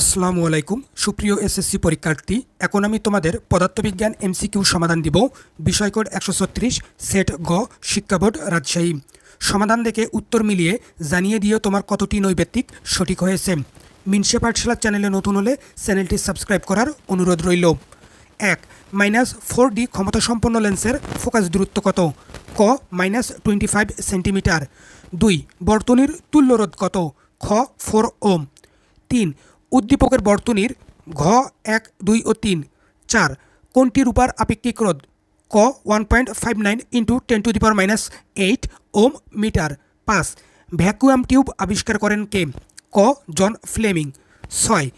আসসালামু আলাইকুম। সুপ্রিয় এসএসসি পরীক্ষার্থী, এখন আমি তোমাদের পদার্থবিজ্ঞান এমসিকিউ সমাধান দিব। বিষয় কোড একশো ছত্রিশ, সেট গ শিক্ষা বোর্ড রাজশাহী। সমাধান দেখে উত্তর মিলিয়ে জানিয়ে দিও তোমার কতটি নৈবেত্তিক সঠিক হয়েছে। মিনসে পাঠশালা চ্যানেলে নতুন হলে চ্যানেলটি সাবস্ক্রাইব করার অনুরোধ রইল। এক, মাইনাস ফোর ডি ক্ষমতাসম্পন্ন লেন্সের ফোকাস দূরত্ব কত? ক, মাইনাস টোয়েন্টি ফাইভ সেন্টিমিটার। দুই, বর্তনীর তুল্যরোধ কত? খ, ফোর ওম। তিন উদ্দীপকের বর্তনীর ঘ, এক, দুই ও তিন। চার, কোনটি রূপার আপেক্ষিক রোধ? ক one point five nine into ten to the power minus eight ohm metre পাঁচ ভ্যাকুয়াম টিউব আবিষ্কার করেন কে? ক, জন ফ্লেমিং। ছয়,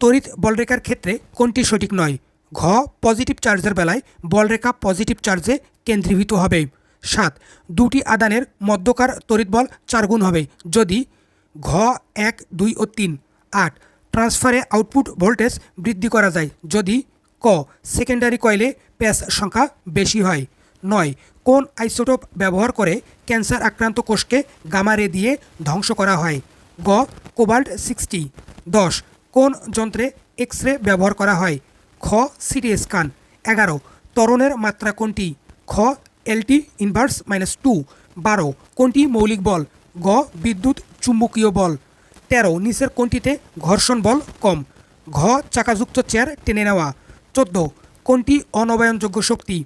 তড়িৎ বলরেখার ক্ষেত্রে কোনটি সঠিক নয়? ঘ পজিটিভ চার্জের বেলায় বলরেখা পজিটিভ চার্জে কেন্দ্রীভূত হবে। সাত, দুটি আদানের মধ্যকার তড়িৎ বল চার গুণ হবে। যদি ঘ, এক, দুই ও তিন। আট ট্রান্সফারে আউটপুট ভোল্টেজ বৃদ্ধি করা যায় যদি ক, সেকেন্ডারি কয়েলে প্যাচ সংখ্যা বেশি হয়। নয়, কোন আইসোটোপ ব্যবহার করে ক্যান্সার আক্রান্ত কোষকে গামারে দিয়ে ধ্বংস করা হয়? গ, কোবাল্ট সিক্সটি। দশ, কোন যন্ত্রে এক্স রে ব্যবহার করা হয়? খ, সিটি স্ক্যান। এগারো তরণের মাত্রা কোনটি? খ, এলটি ইনভার্স মাইনাস টু। বারো, কোনটি মৌলিক বল? গ, বিদ্যুৎ চুম্বকীয় বল। তেরো, নিচের কোনটিতে ঘর্ষণ বল কম? ঘ, চাকাযুক্ত চেয়ার টেনে নেওয়া। চোদ্দ, কোনটি অনবায়নযোগ্য শক্তি?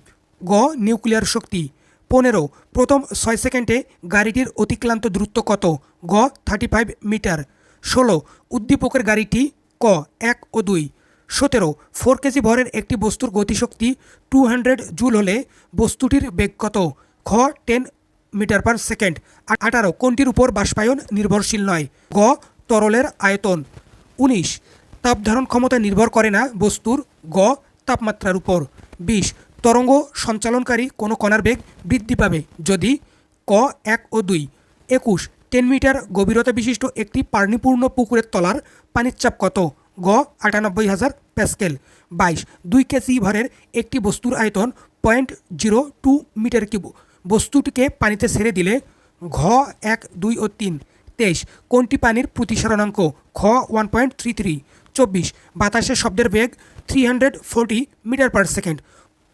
গ, নিউক্লিয়ার শক্তি। পনেরো, প্রথম ছয় সেকেন্ডে গাড়িটির অতিক্রান্ত দূরত্ব কত? গ, থার্টি ফাইভ মিটার। ষোলো, উদ্দীপকের গাড়িটি ক, এক ও দুই। সতেরো, ফোর কেজি ভরের একটি বস্তুর গতিশক্তি টু হান্ড্রেড জুল হলে বস্তুটির বেগ কত? খ, টেন মিটার পার সেকেন্ড। আঠারো, কোনটির উপর বাষ্পায়ন নির্ভরশীল নয়? গ, তরলের আয়তন। উনিশ, তাপ ধারণ ক্ষমতা নির্ভর করে না বস্তুর। গ, তাপমাত্রার উপর। বিশ, তরঙ্গ সঞ্চালনকারী কোনো কণার বেগ বৃদ্ধি পাবে যদি ক, এক ও দুই। একুশ, টেন মিটার গভীরতা বিশিষ্ট একটি পানিপূর্ণ পুকুরের তলার পানির চাপ কত? গ, আটানব্বই হাজার প্যাসকেল। বাইশ, দুই কেজি ভরের একটি বস্তুর আয়তন point zero two metre cube. বস্তুটিকে পানিতে ছেড়ে দিলে ঘ, এক, দুই ও তিন। তেইশ, কোনটি পানির প্রতিসরণাঙ্ক? খ ওয়ান পয়েন্ট থ্রি থ্রি চব্বিশ, বাতাসের শব্দের বেগ three hundred forty metre per second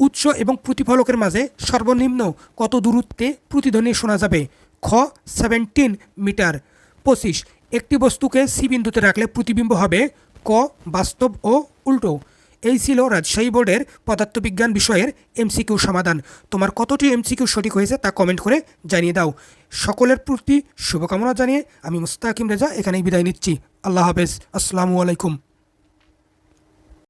উৎস এবং প্রতিফলকের মাঝে সর্বনিম্ন কত দূরত্বে প্রতিধ্বনি শোনা যাবে? খ সেভেন্টিন মিটার। পঁচিশ, একটি বস্তুকে সি বিন্দুতে রাখলে প্রতিবিম্ব হবে ক, বাস্তব ও উল্টো। এই ছিল রাজশাহী বোর্ডের পদার্থবিজ্ঞান বিষয়ের এমসিকিউ সমাধান। তোমার কতটি এমসিকিউ সঠিক হয়েছে তা কমেন্ট করে জানিয়ে দাও। সকলের প্রতি শুভকামনা জানিয়ে আমি মুস্তাকিম রেজা এখানেই বিদায় নিচ্ছি। আল্লাহ হাফেজ। আসসালামু আলাইকুম।